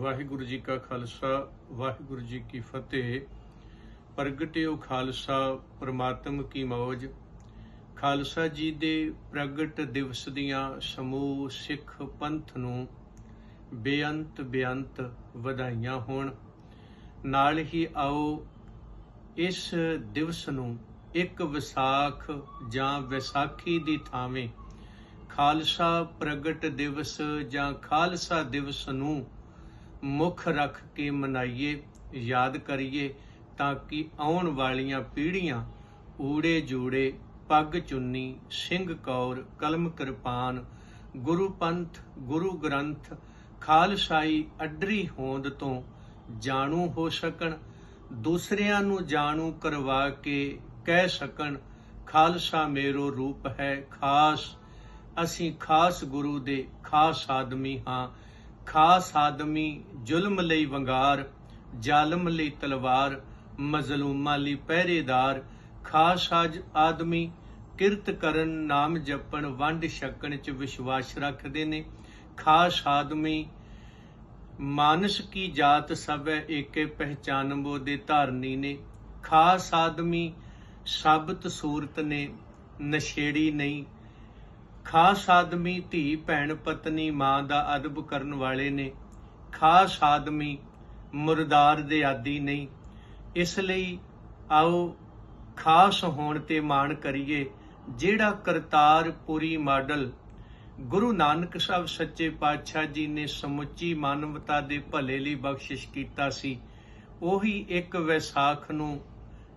ਵਾਹਿਗੁਰੂ ਜੀ ਕਾ ਖਾਲਸਾ, ਵਾਹਿਗੁਰੂ ਜੀ ਕੀ ਫਤਿਹ। ਪ੍ਰਗਟਿਓ ਖਾਲਸਾ, ਪ੍ਰਮਾਤਮ ਕੀ ਮੌਜ। ਖਾਲਸਾ ਜੀ ਦੇ ਪ੍ਰਗਟ ਦਿਵਸ ਦੀਆਂ ਸਮੂਹ ਸਿੱਖ ਪੰਥ ਨੂੰ ਬੇਅੰਤ ਬੇਅੰਤ ਵਧਾਈਆਂ ਹੋਣ। ਨਾਲ ਹੀ ਆਓ ਇਸ ਦਿਵਸ ਨੂੰ ਇੱਕ ਵਿਸਾਖ ਜਾਂ ਵਿਸਾਖੀ ਦੀ ਥਾਵੇਂ ਖਾਲਸਾ ਪ੍ਰਗਟ ਦਿਵਸ ਜਾਂ ਖਾਲਸਾ ਦਿਵਸ ਨੂੰ ਮੁੱਖ ਰੱਖ ਕੇ ਮਨਾਈਏ, ਯਾਦ ਕਰੀਏ ਤਾਂ ਕਿ ਆਉਣ ਵਾਲੀਆਂ ਪੀੜ੍ਹੀਆਂ ਊੜੇ ਜੂੜੇ, ਪੱਗ ਚੁੰਨੀ, ਸਿੰਘ ਕੌਰ, ਕਲਮ ਕਿਰਪਾਨ, ਗੁਰੂ ਪੰਥ, ਗੁਰੂ ਗ੍ਰੰਥ, ਖਾਲਸਾਈ ਅਡਰੀ ਹੋਂਦ ਤੋਂ ਜਾਣੂ ਹੋ ਸਕਣ, ਦੂਸਰਿਆਂ ਨੂੰ ਜਾਣੂ ਕਰਵਾ ਕੇ ਕਹਿ ਸਕਣ, ਖਾਲਸਾ ਮੇਰੋ ਰੂਪ ਹੈ ਖਾਸ, ਅਸੀਂ ਖਾਸ ਗੁਰੂ ਦੇ ਖਾਸ ਆਦਮੀ ਹਾਂ। ਖਾਸ ਆਦਮੀ ਜ਼ੁਲਮ ਲਈ ਵੰਗਾਰ, ਜ਼ਾਲਮ ਲਈ ਤਲਵਾਰ, ਮਜ਼ਲੂਮਾਂ ਲਈ ਪਹਿਰੇਦਾਰ, ਖਾਸ ਆਦਮੀ, ਕਿਰਤ ਕਰਨ, ਨਾਮ ਜਪਣ, ਵੰਡ ਛਕਣ ਚ ਵਿਸ਼ਵਾਸ ਰੱਖਦੇ ਨੇ। ਖਾਸ ਆਦਮੀ, ਮਾਨਸ ਕੀ ਜਾਤ ਸਭੈ ਏਕੇ ਪਹਿਚਾਨਬੋ ਦੇ ਧਾਰਨੀ ਨੇ। ਖਾਸ ਆਦਮੀ, ਸਾਬਤ ਸੂਰਤ ਨੇ, ਨਸ਼ੇੜੀ ਨਹੀਂ। ਖਾਸ ਆਦਮੀ ਧੀ, ਭੈਣ ਪਤਨੀ, ਮਾਂ ਦਾ ਅਦਬ ਕਰਨ ਵਾਲੇ ਨੇ। ਖਾਸ ਆਦਮੀ ਮੁਰਦਾਰ ਦੇ ਆਦੀ ਨਹੀਂ। ਇਸ ਲਈ ਆਓ ਖਾਸ ਹੋਣ ਤੇ ਮਾਣ ਕਰੀਏ, ਜਿਹੜਾ ਕਰਤਾਰਪੁਰੀ ਮਾਡਲ ਗੁਰੂ ਨਾਨਕ ਸਾਹਿਬ ਸੱਚੇ ਪਾਤਸ਼ਾਹ ਜੀ ਨੇ ਸਮੁੱਚੀ ਮਾਨਵਤਾ ਦੇ ਭਲੇ ਲਈ ਬਖਸ਼ਿਸ਼ ਕੀਤਾ ਸੀ। ਉਹੀ ਇੱਕ ਵਿਸਾਖ ਨੂੰ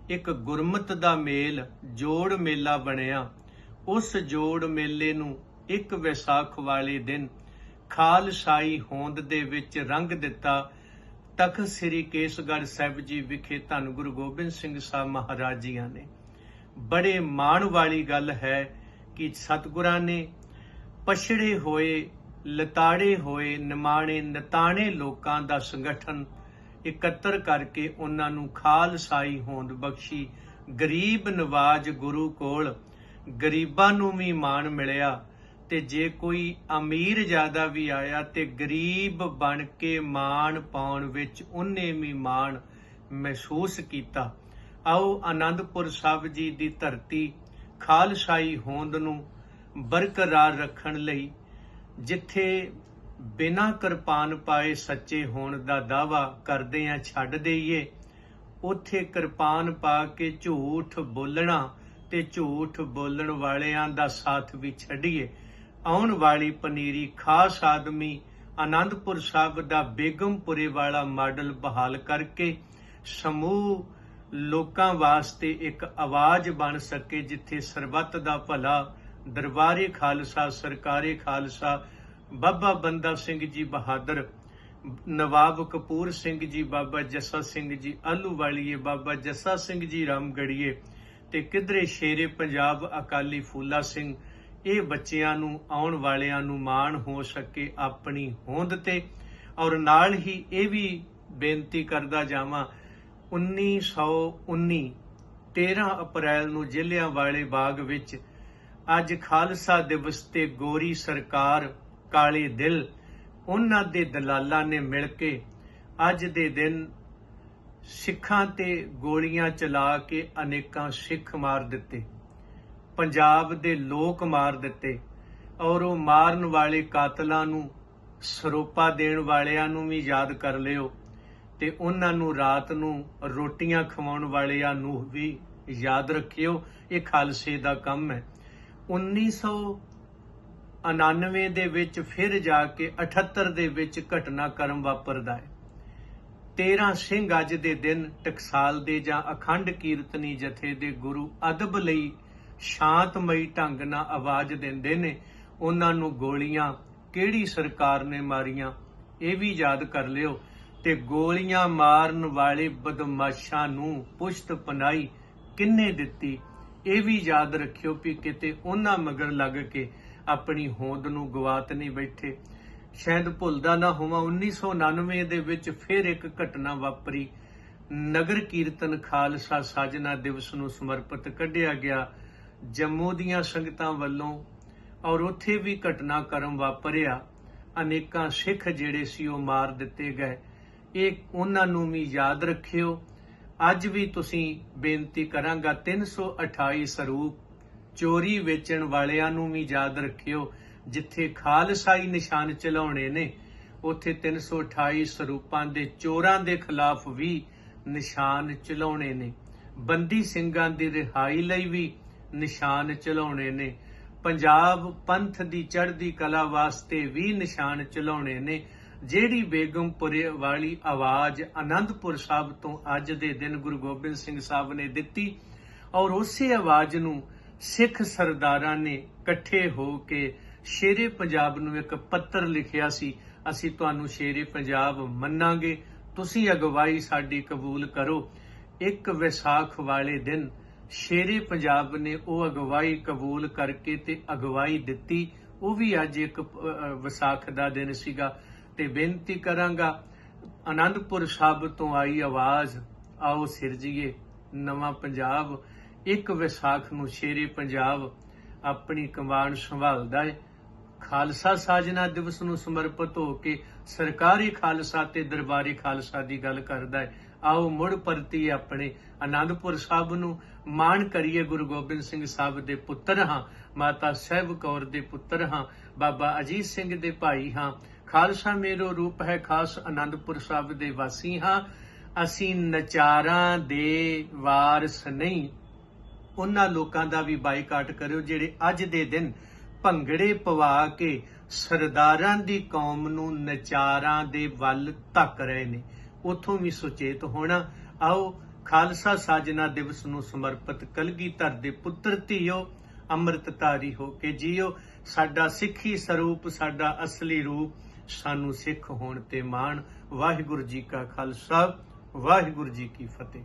ਇੱਕ ਗੁਰਮਤ ਦਾ ਮੇਲ ਜੋੜ ਮੇਲਾ ਬਣਿਆ। ਉਸ ਜੋੜ ਮੇਲੇ ਨੂੰ ਇੱਕ ਵਿਸਾਖ ਵਾਲੇ ਦਿਨ ਖਾਲਸਾਈ ਹੋਂਦ ਦੇ ਵਿੱਚ ਰੰਗ ਦਿੱਤਾ। ਤਖਤ ਸ੍ਰੀ ਕੇਸਗੜ੍ਹ ਸਾਹਿਬ ਜੀ ਵਿਖੇ ਧੰਨ ਗੁਰੂ ਗੋਬਿੰਦ ਸਿੰਘ ਸਾਹਿਬ ਮਹਾਰਾਜ ਜੀਆਂ ਨੇ। ਬੜੇ ਮਾਣ ਵਾਲੀ ਗੱਲ ਹੈ ਕਿ ਸਤਿਗੁਰਾਂ ਨੇ ਪਛੜੇ ਹੋਏ, ਲਤਾੜੇ ਹੋਏ, ਨਿਮਾਣੇ, ਨਤਾਣੇ ਲੋਕਾਂ ਦਾ ਸੰਗਠਨ ਇਕੱਤਰ ਕਰਕੇ ਉਹਨਾਂ ਨੂੰ ਖਾਲਸਾਈ ਹੋਂਦ ਬਖਸ਼ੀ ਗਰੀਬ ਨਵਾਜ ਗੁਰੂ ਕੋਲ ਗਰੀਬਾਂ ਨੂੰ ਵੀ ਮਾਣ ਮਿਲਿਆ ਤੇ ਜੇ ਕੋਈ ਅਮੀਰ ਜ਼ਿਆਦਾ ਵੀ ਆਇਆ ਤੇ ਗਰੀਬ ਬਣ ਕੇ ਮਾਣ ਪਾਉਣ ਵਿੱਚ ਉਹਨੇ ਵੀ ਮਾਣ ਮਹਿਸੂਸ ਕੀਤਾ। ਆਓ ਆਨੰਦਪੁਰ ਸਾਹਿਬ ਜੀ ਦੀ ਧਰਤੀ ਖਾਲਸਾਈ ਹੋਂਦ ਨੂੰ ਬਰਕਰਾਰ ਰੱਖਣ ਲਈ ਜਿੱਥੇ ਬਿਨਾਂ ਕਿਰਪਾਨ ਪਾਏ ਸੱਚੇ ਹੋਣ ਦਾ ਦਾਵਾ ਕਰਦੇ ਆ ਛੱਡ ਦੇਈਏ। ਉੱਥੇ ਕਿਰਪਾਨ ਪਾ ਕੇ ਝੂਠ ਬੋਲਣਾ ਤੇ ਝੂਠ ਬੋਲਣ ਵਾਲਿਆਂ ਦਾ ਸਾਥ ਵੀ ਛੱਡੀਏ। ਆਉਣ ਵਾਲੀ ਪਨੀਰੀ ਖਾਸ ਆਦਮੀ ਆਨੰਦਪੁਰ ਸਾਹਿਬ ਦਾ ਬੇਗਮਪੁਰੇ ਵਾਲਾ ਮਾਡਲ ਬਹਾਲ ਕਰਕੇ ਸਮੂਹ ਲੋਕਾਂ ਵਾਸਤੇ ਇੱਕ ਆਵਾਜ਼ ਬਣ ਸਕੇ ਜਿੱਥੇ ਸਰਬੱਤ ਦਾ ਭਲਾ, ਦਰਬਾਰੇ ਖਾਲਸਾ, ਸਰਕਾਰੇ ਖਾਲਸਾ, ਬਾਬਾ ਬੰਦਾ ਸਿੰਘ ਜੀ ਬਹਾਦਰ, ਨਵਾਬ ਕਪੂਰ ਸਿੰਘ ਜੀ, ਬਾਬਾ ਜੱਸਾ ਸਿੰਘ ਜੀ ਆਲੂ ਵਾਲੀਏ ਬਾਬਾ ਜੱਸਾ ਸਿੰਘ ਜੀ, ਰਾਮਗੜੀਏ ਤੇ ਕਿਧਰੇ ਸ਼ੇਰੇ ਪੰਜਾਬ ਅਕਾਲੀ ਫੂਲਾ ਸਿੰਘ, ਇਹ ਬੱਚਿਆਂ ਨੂੰ ਆਉਣ ਵਾਲਿਆਂ ਨੂੰ ਮਾਣ ਹੋ ਸਕੇ ਆਪਣੀ ਹੋਂਦ ਤੇ ਔਰ ਨਾਲ ਹੀ ਇਹ ਵੀ ਬੇਨਤੀ ਕਰਦਾ ਜਾਵਾਂ 1919 13 ਅਪ੍ਰੈਲ ਨੂੰ ਜ਼ਿਲ੍ਹਿਆਂ ਵਾਲੇ ਬਾਗ ਵਿੱਚ ਅੱਜ ਖਾਲਸਾ ਦਿਵਸ ਤੇ ਗੋਰੀ ਸਰਕਾਰ, ਕਾਲੇ ਦਿਲ, ਉਹਨਾਂ ਦੇ ਦਲਾਲਾਂ ਨੇ ਮਿਲ ਕੇ ਅੱਜ ਦੇ ਦਿਨ ਸਿੱਖਾਂ ਤੇ ਗੋਲੀਆਂ ਚਲਾ ਕੇ ਅਨੇਕਾਂ ਸਿੱਖ ਮਾਰ ਦਿੱਤੇ। ਪੰਜਾਬ ਦੇ ਲੋਕ ਮਾਰ ਦਿੱਤੇ ਔਰ ਉਹ ਮਾਰਨ ਵਾਲੇ ਕਾਤਲਾਂ ਨੂੰ, ਸਰੋਪਾ ਦੇਣ ਵਾਲਿਆਂ ਨੂੰ ਵੀ ਯਾਦ ਕਰ ਲਿਓ ਤੇ ਉਹਨਾਂ ਨੂੰ ਰਾਤ ਨੂੰ ਰੋਟੀਆਂ ਖਵਾਉਣ ਵਾਲਿਆਂ ਨੂੰ ਵੀ ਯਾਦ ਰੱਖਿਓ। ਇਹ ਖਾਲਸੇ ਦਾ ਕੰਮ ਹੈ। 1999 ਦੇ ਵਿੱਚ ਫਿਰ ਜਾ ਕੇ 78 ਦੇ ਵਿੱਚ ਘਟਨਾਕ੍ਰਮ ਵਾਪਰਦਾ ਹੈ। 13 ਸਿੰਘ ਅੱਜ ਦੇ ਦਿਨ ਟਕਸਾਲ ਦੇ ਜਾਂ ਅਖੰਡ ਕੀਰਤਨੀ ਜਥੇ ਦੇ ਗੁਰੂ ਅਦਬ ਲਈ ਸ਼ਾਂਤਮਈ ਢੰਗ ਨਾਲ ਆਵਾਜ਼ ਦਿੰਦੇ ਨੇ, ਉਹਨਾਂ ਨੂੰ ਗੋਲੀਆਂ ਕਿਹੜੀ ਸਰਕਾਰ ਨੇ ਮਾਰੀਆਂ ਇਹ ਵੀ ਯਾਦ ਕਰ ਲਿਓ ਤੇ ਗੋਲੀਆਂ ਮਾਰਨ ਵਾਲੇ ਬਦਮਾਸ਼ਾਂ ਨੂੰ ਪੁਸ਼ਤ ਪਨਾਈ ਕਿੰਨੇ ਦਿੱਤੀ? ਇਹ ਵੀ ਯਾਦ ਰੱਖਿਓ ਵੀ ਕਿਤੇ ਉਹਨਾਂ ਮਗਰ ਲੱਗ ਕੇ ਆਪਣੀ ਹੋਂਦ ਨੂੰ ਗਵਾਤ ਨਹੀਂ ਬੈਠੇ। ਸ਼ਾਇਦ ਭੁੱਲਦਾ ਨਾ ਹੋਵਾਂ 1999 ਦੇ ਵਿੱਚ ਫਿਰ ਇੱਕ ਘਟਨਾ ਵਾਪਰੀ। ਨਗਰ ਕੀਰਤਨ ਖਾਲਸਾ ਸਾਜਨਾ ਦਿਵਸ ਨੂੰ ਸਮਰਪਿਤ ਕੱਢਿਆ ਗਿਆ। ਜੰਮੂ ਦੀਆਂ ਸੰਗਤਾਂ ਵੱਲੋਂ ਔਰ ਉੱਥੇ ਵੀ ਘਟਨਾਕ੍ਰਮ ਵਾਪਰਿਆ। ਅਨੇਕਾਂ ਸਿੱਖ ਜਿਹੜੇ ਸੀ ਉਹ ਮਾਰ ਦਿੱਤੇ ਗਏ। ਇਹ ਉਹਨਾਂ ਨੂੰ ਵੀ ਯਾਦ ਰੱਖਿਓ। ਅੱਜ ਵੀ ਤੁਸੀਂ ਬੇਨਤੀ ਕਰਾਂਗਾ 328 ਸਰੂਪ ਚੋਰੀ ਵੇਚਣ ਵਾਲਿਆਂ ਨੂੰ ਵੀ ਯਾਦ ਰੱਖਿਓ। ਜਿੱਥੇ ਖਾਲਸਾਈ ਨਿਸ਼ਾਨ ਚਲਾਉਣੇ ਨੇ, ਉੱਥੇ 328 ਸਰੂਪਾਂ ਦੇ ਚੋਰਾਂ ਦੇ ਖਿਲਾਫ ਵੀ ਨਿਸ਼ਾਨ ਚਲਾਉਣੇ ਨੇ। ਬੰਦੀ ਸਿੰਘਾਂ ਦੀ ਰਿਹਾਈ ਲਈ ਵੀ ਨਿਸ਼ਾਨ ਚਲਾਉਣੇ ਨੇ। ਪੰਜਾਬ ਪੰਥ ਦੀ ਚੜ੍ਹਦੀ ਕਲਾ ਵਾਸਤੇ ਵੀ ਨਿਸ਼ਾਨ ਚਲਾਉਣੇ ਨੇ। ਜਿਹੜੀ ਬੇਗਮਪੁਰੇ ਵਾਲੀ ਆਵਾਜ਼ ਆਨੰਦਪੁਰ ਸਾਹਿਬ ਤੋਂ ਅੱਜ ਦੇ ਦਿਨ ਗੁਰੂ ਗੋਬਿੰਦ ਸਿੰਘ ਸਾਹਿਬ ਨੇ ਦਿੱਤੀ, ਔਰ ਉਸੇ ਆਵਾਜ਼ ਨੂੰ ਸਿੱਖ ਸਰਦਾਰਾਂ ਨੇ ਇਕੱਠੇ ਹੋ ਕੇ ਸ਼ੇਰੇ ਪੰਜਾਬ ਨੂੰ ਇੱਕ ਪੱਤਰ ਲਿਖਿਆ ਸੀ, ਅਸੀਂ ਤੁਹਾਨੂੰ ਸ਼ੇਰੇ ਪੰਜਾਬ ਮੰਨਾਂਗੇ, ਤੁਸੀਂ ਅਗਵਾਈ ਸਾਡੀ ਕਬੂਲ ਕਰੋ। ਇੱਕ ਵਿਸਾਖ ਵਾਲੇ ਦਿਨ ਸ਼ੇਰੇ ਪੰਜਾਬ ਨੇ ਉਹ ਅਗਵਾਈ ਕਬੂਲ ਕਰਕੇ ਤੇ ਅਗਵਾਈ ਦਿੱਤੀ। ਉਹ ਵੀ ਅੱਜ ਇੱਕ ਵਿਸਾਖ ਦਾ ਦਿਨ ਸੀਗਾ ਤੇ ਬੇਨਤੀ ਕਰਾਂਗਾ ਆਨੰਦਪੁਰ ਸਾਹਿਬ ਤੋਂ ਆਈ ਆਵਾਜ਼, ਆਓ ਸਿਰਜੀਏ ਨਵਾਂ ਪੰਜਾਬ। ਇੱਕ ਵਿਸਾਖ ਨੂੰ ਸ਼ੇਰੇ ਪੰਜਾਬ ਆਪਣੀ ਕਮਾਨ ਸੰਭਾਲਦਾ ਹੈ ਖਾਲਸਾ ਸਾਜਨਾ ਦਿਵਸ ਨੂੰ ਸਮਰਪਿਤ ਹੋ ਕੇ ਸਰਕਾਰੀ ਖਾਲਸਾ ਤੇ ਦਰਬਾਰੀ ਖਾਲਸਾ ਦੀ ਗੱਲ ਕਰਦਾ ਹੈ। ਆਓ ਮੁੜ ਪਰਤੀ ਆਪਣੇ ਆਨੰਦਪੁਰ ਸਾਹਿਬ ਨੂੰ। ਮਾਣ ਕਰੀਏ ਗੁਰੂ ਗੋਬਿੰਦ ਸਿੰਘ ਸਾਹਿਬ ਦੇ ਪੁੱਤਰ ਹਾਂ। ਮਾਤਾ ਸਹਿਬ ਕੌਰ ਦੇ ਪੁੱਤਰ ਹਾਂ। ਬਾਬਾ ਅਜੀਤ ਸਿੰਘ ਦੇ ਭਾਈ ਹਾਂ। ਖਾਲਸਾ ਮੇਰੋ ਰੂਪ ਹੈ ਖਾਸ ਆਨੰਦਪੁਰ ਸਾਹਿਬ ਦੇ ਵਾਸੀ ਹਾਂ। ਅਸੀਂ ਨਚਾਰਾਂ ਦੇ ਵਾਰਸ ਨਹੀਂ। ਉਹਨਾਂ ਲੋਕਾਂ ਦਾ ਵੀ ਬਾਈਕਾਟ ਕਰਿਓ ਜਿਹੜੇ ਅੱਜ ਦੇ ਦਿਨ ਭੰਗੜੇ ਪਵਾ ਕੇ ਸਰਦਾਰਾਂ ਦੀ ਕੌਮ ਨੂੰ ਨਚਾਰਾਂ ਦੇ ਵੱਲ ਧੱਕ ਰਹੇ ਨੇ। ਉਥੋਂ ਵੀ ਸੁਚੇਤ ਹੋਣਾ। ਆਓ ਖਾਲਸਾ ਸਾਜਨਾ ਦਿਵਸ ਨੂੰ ਸਮਰਪਿਤ ਕਲਗੀਧਰ ਦੇ ਪੁੱਤਰ ਧੀਓ, ਅੰਮ੍ਰਿਤਧਾਰੀ ਹੋ ਕੇ ਜੀਓ। ਸਾਡਾ ਸਿੱਖੀ ਸਰੂਪ, ਸਾਡਾ ਅਸਲੀ ਰੂਪ ਸਾਨੂੰ ਸਿੱਖ ਹੋਣ ਤੇ ਮਾਣ। ਵਾਹਿਗੁਰੂ ਜੀ ਕਾ ਖਾਲਸਾ, ਵਾਹਿਗੁਰੂ ਜੀ ਕੀ ਫਤਿਹ।